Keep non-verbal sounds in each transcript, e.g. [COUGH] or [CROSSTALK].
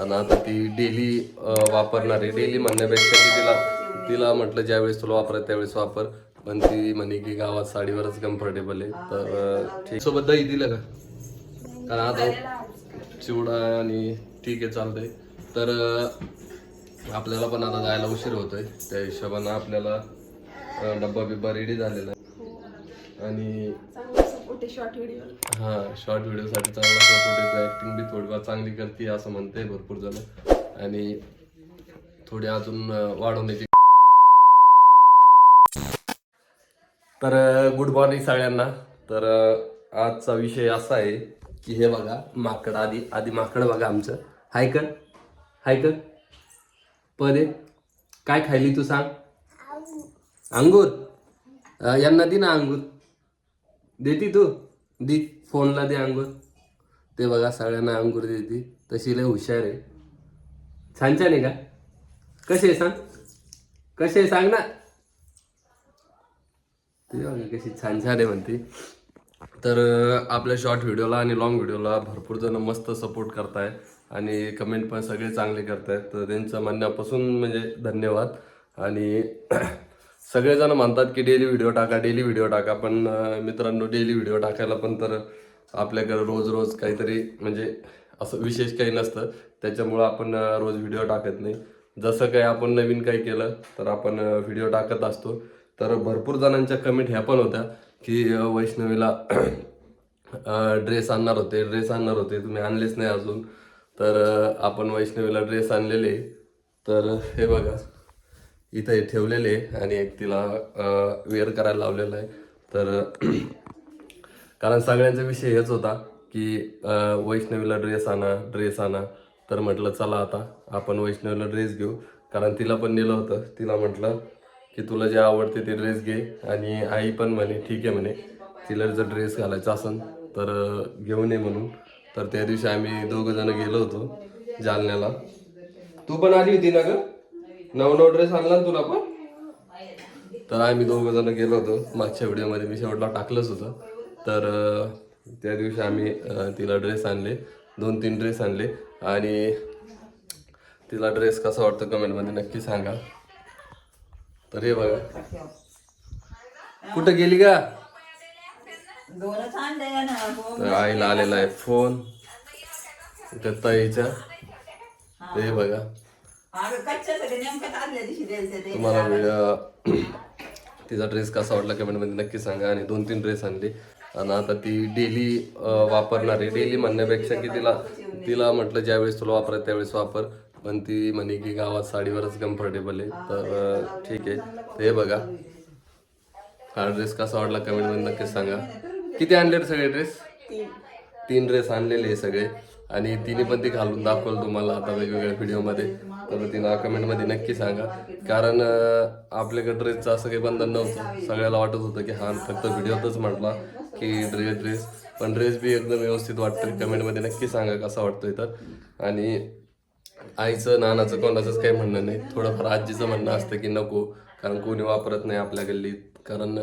आणि आता ती डेली वापरणार आहे. डेली म्हणण्यापेक्षा की तिला तिला म्हटलं ज्यावेळेस तुला वापरायचं त्यावेळेस वापर. पण ती म्हणे की गावात साडीवरच कम्फर्टेबल आहे. तर ठीक. सोबत दही दिलं का? कारण आता चिवडा आणि ठीक आहे चालतंय. तर आपल्याला पण आता जायला उशीर होतोय. त्या हिशोबानं आपल्याला डब्बा बिब्बा रेडी झालेला आहे. आणि आहे शॉर्ट व्हिडिओ हा शॉर्ट व्हिडिओसाठी चांगला सपोर्ट येतो ऍक्टिंग बी थोडीफार चांगली करते असं म्हणते भरपूर जण. आणि थोडी अजून वाढवण्याची तर गुड मॉर्निंग सगळ्यांना. तर आजचा विषय असा आहे की हे बघा माकड आधी आधी माकड बघा आमचं. हाय कर हाय कर. पदे काय खायली तू सांग? अंगूर. यांना दे ना अंगूर. देती तू. दी फोनला दे अंगूर ते बघा सगळ्यांना अंगूर देती. तशी लय हुशार आहे. छान छान आहे का? कसे आहे सांग? कसे आहे सांग ना? ते बघा कशी छान छान आहे म्हणते. तर आपल्या शॉर्ट व्हिडिओला आणि लॉंग व्हिडिओला भरपूर जण मस्त सपोर्ट करताय आणि कमेंट पण सगळे चांगले करतायत. तर त्यांचं म्हणण्यापासून म्हणजे धन्यवाद. आणि [CLEARS THROAT] सगळेजण म्हणतात की डेली व्हिडिओ टाका डेली व्हिडिओ टाका पण मित्रांनो डेली व्हिडिओ टाकायला पण तर आपल्याकडे रोज रोज काहीतरी म्हणजे असं विशेष काही नसतं. त्याच्यामुळं आपण रोज व्हिडिओ टाकत नाही. जसं काही आपण नवीन काही केलं तर आपण व्हिडिओ टाकत असतो. तर भरपूर जणांच्या कमेंट ह्या पण होत्या की वैष्णवीला ड्रेस आणणार होते ड्रेस आणणार होते. तुम्ही आणलेच नाही अजून. तर आपण वैष्णवीला ड्रेस आणलेले. तर हे बघा. इथे ठेवलेले आणि एक तिला वेअर करायला लावलेलं आहे. तर [CLEARS THROAT] कारण सगळ्यांचा विषय हेच होता की वैष्णवीला ड्रेस आणा ड्रेस आणा. तर म्हटलं चला आता आपण वैष्णवीला ड्रेस घेऊ. कारण तिला पण नेलं होतं. तिला म्हटलं की तुला जे आवडते ते ड्रेस घे. आणि आई पण म्हणे ठीक आहे म्हणे. तिला जर ड्रेस घालायचा असेल तर घेऊन ये म्हणून. तर त्या दिवशी आम्ही दोघं जण गेलो होतो जालन्याला. तू पण आली होती ना गं? नवनव ड्रेस आणला ना तुला पण? तर आम्ही दोघं जण गेलो होतो. मागच्या व्हिडिओमध्ये मी शेवटला टाकलंच होतं. तर त्या दिवशी आम्ही तिला ड्रेस आणले. दोन तीन ड्रेस आणले. आणि तिला ड्रेस कसा वाटतो कमेंटमध्ये नक्की सांगा. तर हे बघा. कुठं गेली का. तर आईला आलेला आहे फोन. त्या ताईच्या तर हे बघा. तुम्हाला व्हिडिओ तिचा ड्रेस कसा वाटला कमेंटमध्ये नक्की सांगा. आणि दोन तीन ड्रेस आणले. आणि आता ती डेली वापरणार आहे. डेली म्हणण्यापेक्षा की तिला तिला म्हटलं ज्यावेळेस तुला वापरायचं त्यावेळेस वापर. पण ती म्हणे की गावात साडीवरच कम्फर्टेबल आहे. तर ठीक आहे. तर हे बघा. हा ड्रेस कसा वाटला कमेंटमध्ये नक्की सांगा. किती आणले सगळे ड्रेस तीन. ड्रेस आणलेले आहे सगळे. आणि तिने पण ते घालून दाखवलं तुम्हाला आता वेगवेगळ्या व्हिडिओमध्ये तर तिला कमेंटमध्ये नक्की सांगा. कारण आपल्याकडे ड्रेसचं असं काही बंधन नव्हतं. सगळ्याला वाटत होतं की हा फक्त व्हिडिओतच म्हटला की ड्रेस ड्रेस. पण ड्रेस बी एकदम व्यवस्थित वाटतं कमेंटमध्ये नक्की सांगा कसा वाटतोय तर. आणि आईचं नानाचं कोणाचंच काही म्हणणं नाही. थोडंफार आजीचं म्हणणं असतं की नको. कारण कोणी वापरत नाही आपल्या गल्लीत. कारण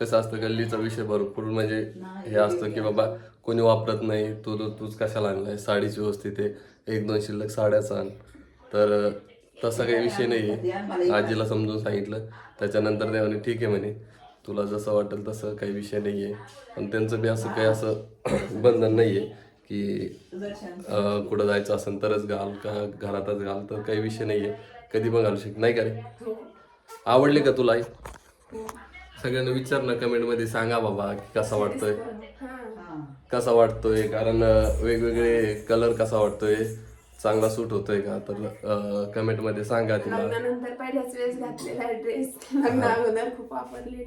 कसं असतं गल्लीचा विषय भरपूर म्हणजे हे असतं की बाबा कोणी वापरत नाही. तू तू तूच कशाला आणलाय? साडीची व्यवस्थित आहे. एक दोन शिल्लक साड्याचा आण. तर तसा काही विषय नाही आहे आजीला समजून सांगितलं. त्याच्यानंतर ते म्हणे ठीक आहे म्हणे. तुला जसं वाटेल तसं काही विषय नाही आहे पण त्यांचं बी असं काही असं [CLEARS THROAT] बंधन नाही आहे की कुठं जायचं असेल तरच घाल का घरातच घाल तर काही विषय नाहीये. कधी पण घालू शक नाही का रे? आवडली का तुला आई? सगळ्यांना विचार ना कमेंटमध्ये सांगा बाबा की कसा वाटतोय? कसा वाटतोय? कारण वेगवेगळे कलर कसा वाटतोय? चांगला सूट होतोय का? तर कमेंटमध्ये सांगा तिला. लग्नानंतर पहिल्याच वेळेस घातलेला ड्रेस लग्न अगोदर खूप वापरलेली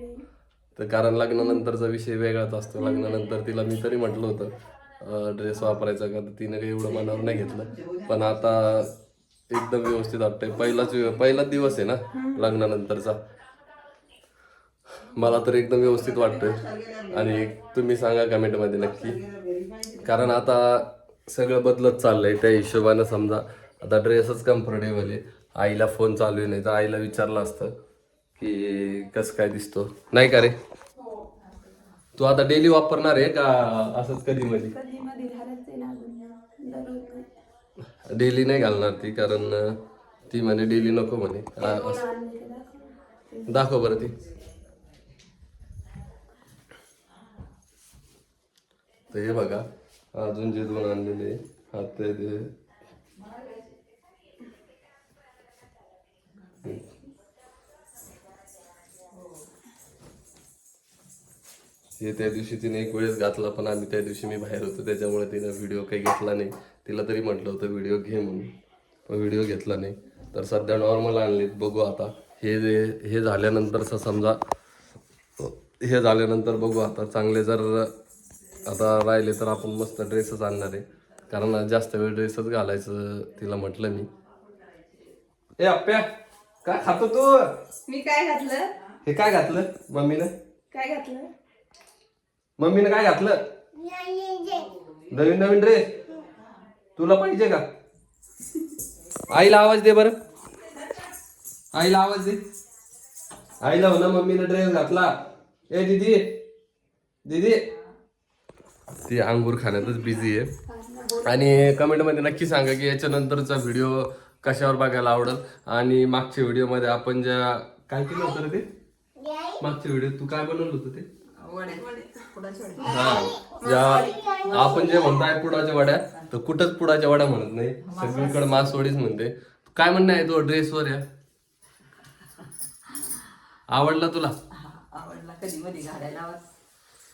तर कारण लग्नानंतरचा विषय वेगळाच असतो. लग्नानंतर तिला मी तरी म्हटलं होतं ड्रेस वापरायचा का? तर तिने काही एवढं मनावर नाही घेतलं. पण आता एकदम व्यवस्थित वाटतंय. पहिलाच पहिलाच दिवस आहे ना लग्नानंतरचा. मला तर एकदम व्यवस्थित वाटतंय. आणि तुम्ही सांगा कमेंटमध्ये नक्की. कारण आता सगळं बदलत चाललंय. त्या हिशोबानं समजा आता ड्रेसच कम्फर्टेबल आहे. आईला फोन चालू आहे नाही तर आईला विचारलं असतं की कसं काय दिसतो. नाही का रे? तू आता डेली वापरणार आहे का असंच कधी मध्ये. डेली नाही घालणार ती कारण ती म्हणे डेली नको म्हणे. ते दाखव. बरं ती. हे बघा. अजून जे दोन आणलेले हात ते ते हे त्या दिवशी तिने एक वेळेस घातला पण आम्ही त्या दिवशी मी बाहेर होतो त्याच्यामुळे तिने व्हिडिओ काही घेतला नाही. तिला तरी म्हटलं होतं व्हिडिओ घे म्हणून. पण व्हिडिओ घेतला नाही. तर सध्या नॉर्मल आणलेत बघू आता. हे जे हे झाल्यानंतरचं समजा हे झाल्यानंतर बघू आता. चांगले जर आता राहिले तर आपण मस्त ड्रेसच आणणार आहे. कारण जास्त वेळ ड्रेसच घालायचं तिला म्हटलं मी. ए अप्प्या काय खातो तू? मी काय घातलं? हे काय घातलं? मम्मीनं? काय घातलं? मम्मीनं काय घातलं? नवीन नवीन ड्रेस तुला पाहिजे का? आईला आवाज दे बरं. आईला आवाज दे. आईला म्हणा मम्मीनं ड्रेस घातला. ए दीदी. दीदी. ती अंगूर खाण्यातच बिझी आहे. आणि कमेंटमध्ये नक्की सांगा की याच्यानंतरचा व्हिडिओ कशावर बघायला आवडेल? आणि मागच्या व्हिडिओमध्ये आपण ज्या काय केलं होतं रे ते? मागच्या व्हिडिओ तू काय बनवलं होतं ते? हा. ज्या आपण जे म्हणताय पुडाच्या वड्या तर कुठंच पुडाच्या वड्या म्हणत नाही. सगळीकडे मासवडीच म्हणते. काय म्हणणं आहे तो ड्रेसवर या? आवडला तुला? आवडला. कधी मध्ये घालायला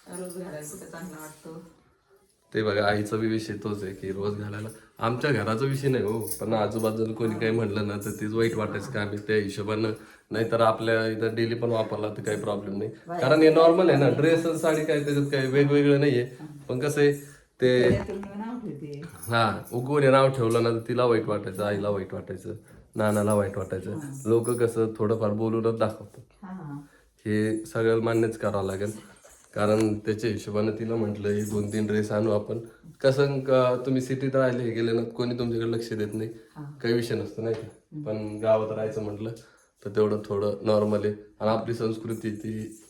रोज घालायला कुठं चांगला वाटतो? ते बघा आईचा बी विषय तोच आहे की रोज घालायला. आमच्या घराचा विषय नाही हो पण आजूबाजूला कोणी काही म्हणलं ना तर तेच वाईट वाटायचं का आम्ही त्या हिशोबानं. नाहीतर आपल्या इथं डेली पण वापरला तर काही प्रॉब्लेम नाही. कारण हे नॉर्मल आहे ना ड्रेस साडी काय त्याच्यात काही वेगवेगळं नाहीये. पण कसं आहे ते हा उगवून नाव ठेवलं ना तर तिला वाईट वाटायचं आईला वाईट वाटायचं नानाला वाईट वाटायचं. लोक कसं थोडंफार बोलूनच दाखवतात. हा सगळ्याला मान्यच करावं लागेल. कारण त्याच्या हिशोबानं तिला म्हटलं हे दोन तीन ड्रेस आणू आपण. कसं क- तुम्ही सिटीत राहिले गेले ना कोणी तुमच्याकडे लक्ष देत नाही. काही विषय नसतो नाही का? पण गावात राहायचं म्हटलं तर तेवढं थोडं नॉर्मल आहे. आणि आपली संस्कृती ती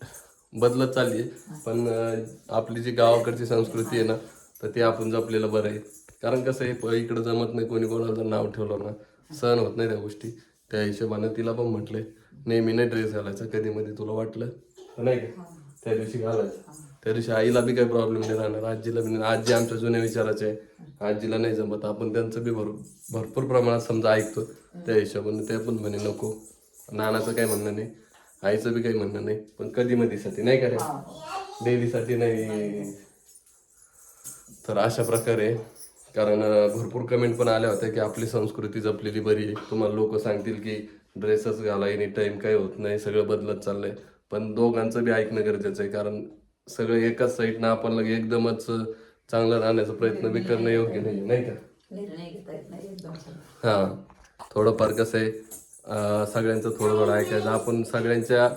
बदलत चालली आहे. पण अं, आपली जी गावाकडची संस्कृती आहे ना तर ती आपण जपलेलं बरं आहे. कारण कसं आहे प- इकडं जमत नाही कोणी कोणाला जर नाव ठेवलं ना सहन होत नाही त्या गोष्टी. त्या हिशोबानं तिला पण म्हटलंय नेहमी नाही ड्रेस घालायचा कधी मध्ये तुला वाटलं? तर नाही का? त्या दिवशी घालायचं. त्या दिवशी आईला बी काही प्रॉब्लेम नाही राहणार आजीला बी नाही. आजी आमच्या जुन्या विचाराचे आहे. आजीला नाही जमत आपण त्यांचं बी भर भरपूर प्रमाणात समजा ऐकतो त्या हिशोबाने ते पण म्हणे नको. नानाचं काही म्हणणं नाही आईचं बी काही म्हणणं नाही पण कधी मधीसाठी नाही का रे? डेलीसाठी नाही. तर अशा प्रकारे कारण भरपूर कमेंट पण आल्या होत्या की आपली संस्कृती जपलेली बरी आहे. तुम्हाला लोक सांगतील की ड्रेसच घाला एनी टाइम काही होत नाही सगळं बदलत चाललंय. पण दोघांचं बी ऐकणं गरजेचं आहे कारण सगळं एकाच साईडनं आपण लगे एकदमच चांगलं राहण्याचा प्रयत्न बी करणं योग्य नाही नाही का? निर्णय घेता येत नाही एकदम. हा. थोडंफार कसं आहे अं, सगळ्यांचं थोडं थोडं ऐकायचं. आपण सगळ्यांच्या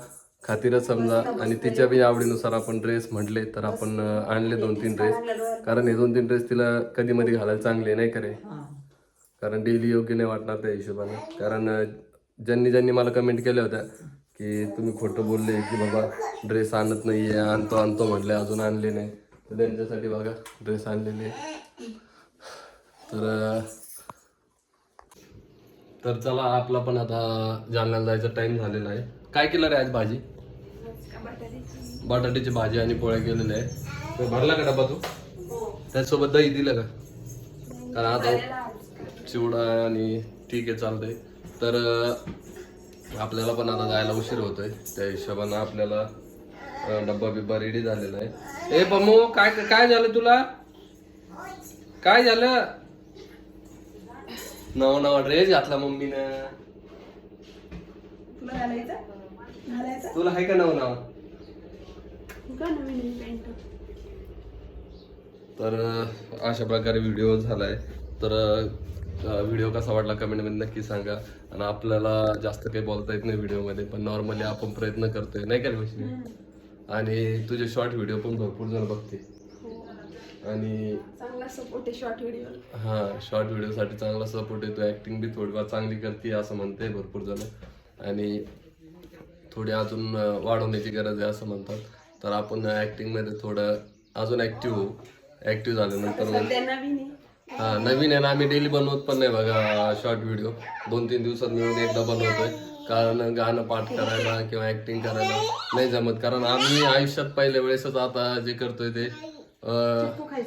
खातीरच समजा आणि तिच्या बी आवडीनुसार आपण ड्रेस म्हटले तर आपण अं, आणले दोन तीन ड्रेस कारण हे दोन तीन ड्रेस तिला कधी मध्ये घालायला चांगले नाही करे हा. कारण डेली योग्य नाही वाटणार त्या हिशोबाने. कारण अं, ज्यांनी ज्यांनी मला कमेंट केल्या होत्या की तुम्ही खोटं बोलले की बाबा ड्रेस आणत नाहीये आणतो आणतो म्हटले अजून आणले नाही. तर त्यांच्यासाठी बघा ड्रेस आणलेले तर तर चला आपला पण आता जालन्याला जायचा टाइम झालेला आहे. काय केलं रे आज भाजी? बटाट्याची भाजी आणि पोळ्या केलेल्या आहे तर भरला का डबा तू? त्याचसोबत दही दिलं का? कारण आता चिवडा आणि ठीक आहे चालतंय. तर आपल्याला पण आता जायला उशीर होतोय. त्या हिशोबानं आपल्याला डब्बा बिब्बा रेडी झालेला आहे. ए पम्मू काय काय झालं तुला? काय झालं? नवा नवा ड्रेस घातला मम्मीनं. तुला घालायचं? तुला आहे का नवा नवा? तर अशा प्रकारे व्हिडिओ झालाय. तर व्हिडिओ कसा वाटला कमेंटमध्ये नक्की सांगा. आणि आपल्याला जास्त काही बोलता येत नाही व्हिडिओमध्ये पण नॉर्मली आपण प्रयत्न करतोय नाही का रे वैष्णवी? आणि तुझे शॉर्ट व्हिडिओ पण भरपूर जण बघते. आणि चांगला सपोर्ट आहे शॉर्ट व्हिडिओ हा शॉर्ट व्हिडिओसाठी चांगला सपोर्ट येतो ऍक्टिंग बी थोडीफार चांगली करते असं म्हणते भरपूर जण. आणि थोडी अजून वाढवण्याची गरज आहे असं म्हणतात. तर आपण ऍक्टिंगमध्ये थोडं अजून ऍक्टिव्ह होऊ. ऍक्टिव्ह झाल्यानंतर नवीन आहे हा नवीन आहे ना आम्ही डेली बनवत पण नाही बघा शॉर्ट व्हिडिओ दोन तीन दिवसात मिळून एकदा बनवतोय. कारण गाणं पाठ करायला किंवा ऍक्टिंग करायला नाही जमत. कारण आम्ही आयुष्यात पहिल्या वेळेसच आता जे करतोय ते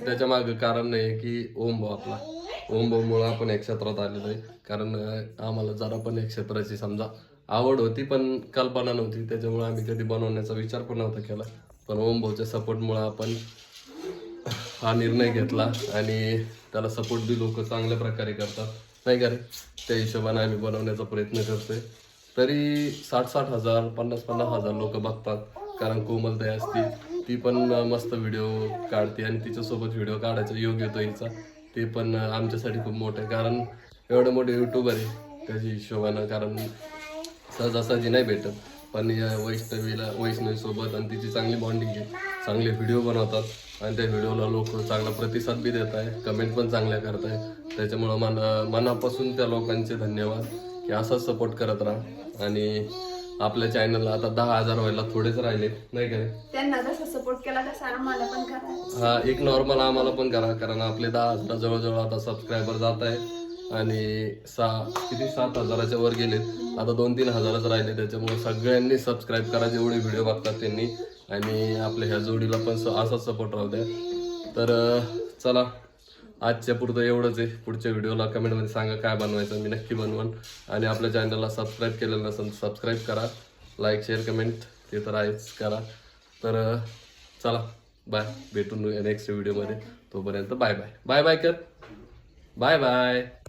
त्याच्या मागं कारण नाही की ओम भाऊ आपला. ओम भाऊ मुळे आपण एक क्षेत्रात आलेलो आहे. कारण आम्हाला जरा पण एक क्षेत्राची समजा आवड होती पण कल्पना नव्हती. त्याच्यामुळे आम्ही कधी बनवण्याचा विचार पण नव्हता केला. पण ओम भाऊच्या सपोर्टमुळे आपण हा निर्णय घेतला आणि त्याला सपोर्ट बी लोक चांगल्या प्रकारे करतात. नाही का रे? त्या हिशोबाने आम्ही बनवण्याचा प्रयत्न करतोय. तरी साठ साठ हजार पन्नास पन्नास हजार लोक बघतात कारण कोमलताई असती ती पण मस्त व्हिडिओ काढते आणि तिच्यासोबत व्हिडिओ काढायचा योग येतो हिचा. ते पण आमच्यासाठी खूप मोठं आहे. कारण एवढं मोठे युट्यूबर आहे त्याच्या हिशोबानं कारण सहजासहजी नाही भेटत. पण या वैष्णवीला वैष्णवीसोबत आणि तिची चांगली बॉन्डिंग आहे. चांगले व्हिडिओ बनवतात. आणि त्या व्हिडिओला लोक चांगला प्रतिसाद बी देत आहे कमेंट पण चांगल्या करत आहे त्याच्यामुळं मन मनापासून त्या लोकांचे धन्यवाद की असाच सपोर्ट करत राहा. आणि आपल्या चॅनलला आता दहा हजार व्हायला थोडेच राहिले नाही का? त्यांना जसा सपोर्ट केला तसा आम्हाला पण करा. हा एक नॉर्मल आम्हाला पण करा कारण आपले दहा हजार जवळजवळ आता सबस्क्रायबर जात आहे. आणि सहा किती? सात हजाराच्या वर गेलेत. आता दोन तीन हजारच राहिले त्याच्यामुळे सगळ्यांनी सबस्क्राईब करा जेवढे व्हिडिओ बघतात त्यांनी. आणि आपल्या ह्या जोडीला पण स- असाच सपोर्ट राहू द्या. तर चला. आजच्या पुरतं एवढंच आहे. पुढच्या व्हिडिओला कमेंटमध्ये सांगा काय बनवायचं. मी नक्की बनवन. आणि आपल्या चॅनलला सबस्क्राईब केलेलं नसेल सबस्क्राईब करा. लाईक शेअर कमेंट ते तर आहेच. करा. तर चला. बाय भेटून नेक्स्ट व्हिडिओमध्ये. तोपर्यंत बाय बाय बाय बाय कर. Bye bye